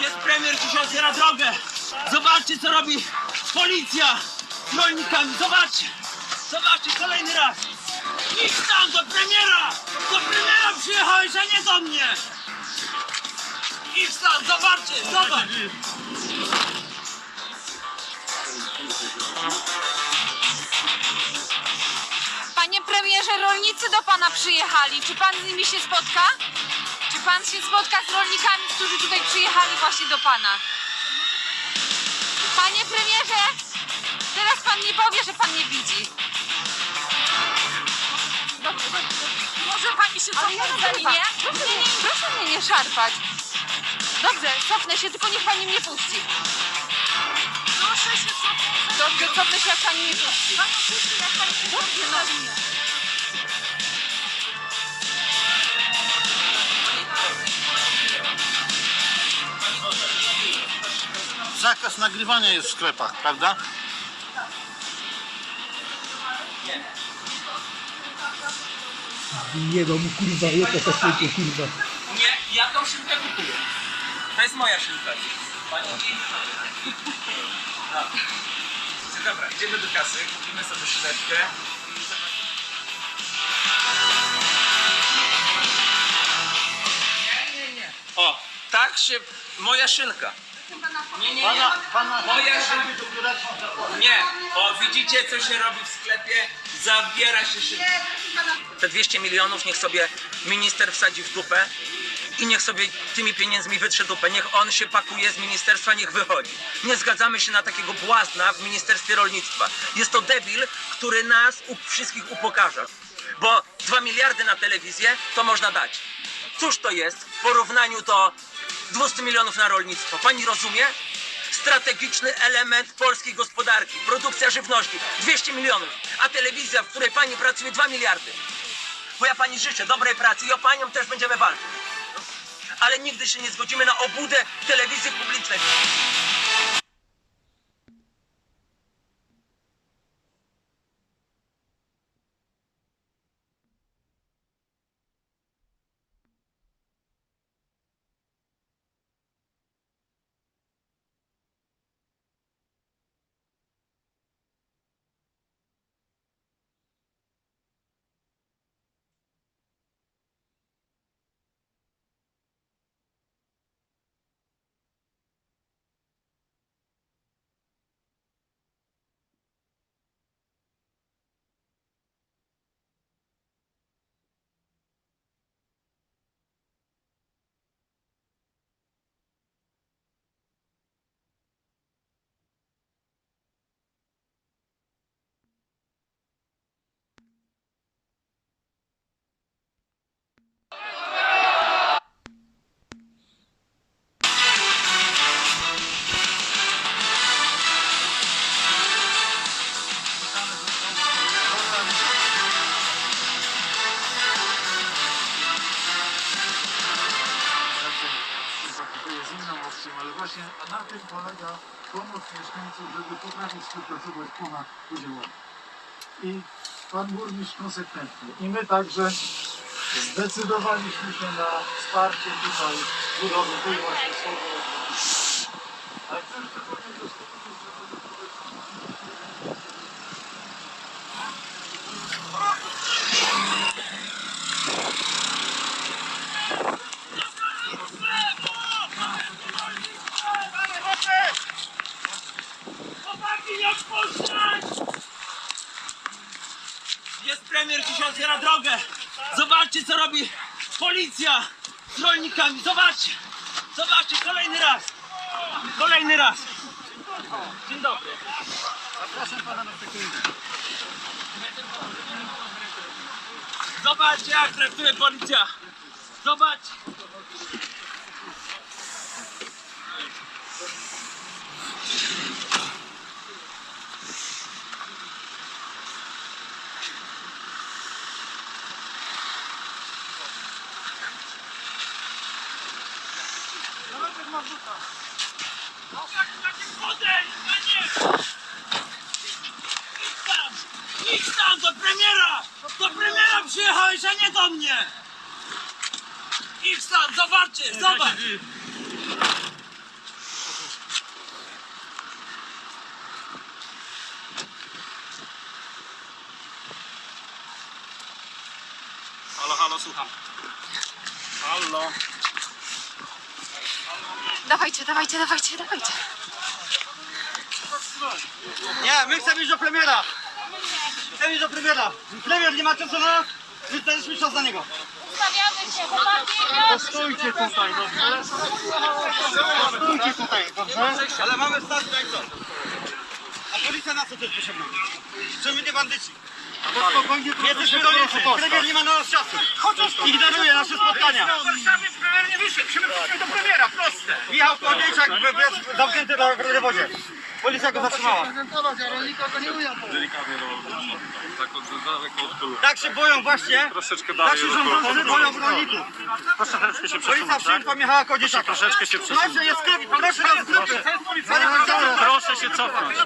Jest premier, dzisiaj otwiera drogę. Zobaczcie, co robi policja z rolnikami. Zobaczcie. Zobaczcie, kolejny raz. Idź tam do premiera! Do premiera przyjechałeś, a nie do mnie! Idź tam, zobaczcie, zobacz! Premierze, rolnicy do pana przyjechali. Czy pan z nimi się spotka? Czy pan się spotka z rolnikami, którzy tutaj przyjechali właśnie do pana? Panie premierze, teraz pan nie powie, że pan nie widzi. Może pani się cofnąć za linię? Proszę, nie, nie, proszę mnie nie szarpać. Dobrze, cofnę się, tylko niech pani mnie puści. Proszę się cofnąć. Dobrze, cofnę się, jak pani mnie puści. Puści, jak pani się Dobrze, no. Zakaz nagrywania jest w sklepach, prawda? Jego mu kurwa, jaka ta szybko kurwa. Nie, ja tą szynkę kupuję. To jest moja szynka. Pani... No. Dobra, idziemy do kasy, kupimy sobie szyneczkę. Nie, nie, nie. O, tak się... Moja szynka. Nie, nie, nie. Pana, pana Moja do. Nie, o widzicie co się robi w sklepie? Zabiera się szybko. Te 200 milionów niech sobie minister wsadzi w dupę i niech sobie tymi pieniędzmi wytrze dupę. Niech on się pakuje z ministerstwa, niech wychodzi. Nie zgadzamy się na takiego błazna w Ministerstwie Rolnictwa. Jest to debil, który nas u, wszystkich upokarza. Bo 2 miliardy na telewizję to można dać. Cóż to jest w porównaniu do 200 milionów na rolnictwo? Pani rozumie? strategiczny element polskiej gospodarki. Produkcja żywności 200 milionów, a telewizja, w której pani pracuje 2 miliardy. Bo ja pani życzę dobrej pracy i o panią też będziemy walczyć. Ale nigdy się nie zgodzimy na obudę telewizji publicznej. Mieszkańcom, żeby potrafić współpracować ponad podziałami. I Pan Burmistrz konsekwentnie. I my także zdecydowaliśmy się na wsparcie tutaj budowy tej właśnie słowy. Ale chcę przypomnieć też Chłopaki, nie odpuszczać! Jest premier, dzisiaj otwiera drogę. Zobaczcie, co robi policja z rolnikami. Zobaczcie. Zobaczcie, kolejny raz. Kolejny raz. Dzień dobry. Zapraszam pana na sekundę. Zobaczcie, jak traktuje policja. Zobaczcie. No jak takie podejść, panie! Idź tam! Idź tam do premiera! Do premiera przyjechałeś, a nie do mnie! Taki stan, zobaczcie, zobacz! Halo, halo, słucham. Halo. Dawajcie, dawajcie, dawajcie, dawajcie. Nie, my chcemy iść do premiera. Chcemy iść do premiera. Premier nie ma czasu na nas, więc daliśmy czas na niego. Ustawiamy się, chłopaki, Stójcie tutaj, dobrze? Stójcie tutaj, dobrze? Ale mamy stać tutaj co? A policja na co też potrzebna? Że my nie bandyci. Spokojnie, nie jesteśmy rolnicy. Premier nie ma na nas czasu. Ignoruje nasze spotkania. premier nie wyszedł, przyjść do premiera, proste. Michał Kołodziejczak zamknięty na wodzie. Policja go zatrzymała. Tak się boją właśnie. Troszeczkę Tak się rządzący boją rolników. Proszę troszeczkę się Policja przyjęła Michała Kołodziejczaka. Troszeczkę się Słuchajcie, jest klip, proszę nas grupy. Proszę się cofnąć.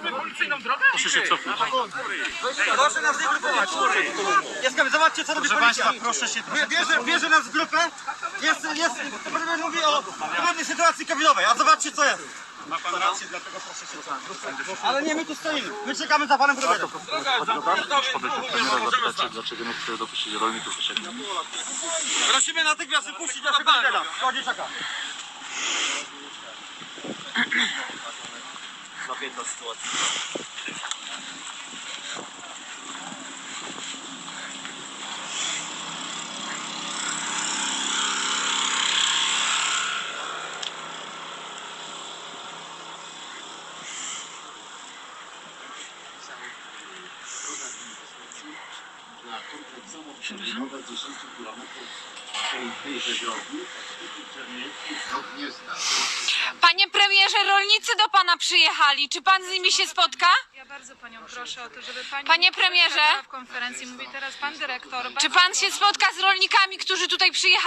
Proszę się cofnąć. Proszę nas nie grupować. Jest, zobaczcie co robi Proszę policja. Państwa, proszę się troszeczkę Bierze, bierze nas w grupę. Jest, jest, premier mówi o trudnej sytuacji covidowej, a zobaczcie co jest. Ma Pan rację, dlatego proszę się cofnąć. Ale nie, my tu stoimy. My czekamy za panem premierem. dlaczego nie chce dopuścić rolników do siebie. Prosimy natychmiast wypuścić naszego lidera. Kołodziejczaka. Panie premierze, rolnicy do pana przyjechali. Czy pan z nimi się spotka? Ja bardzo panią proszę o to, żeby pani Panie premierze. w konferencji mówi teraz pan dyrektor. Czy pan się spotka z rolnikami, którzy tutaj przyjechali?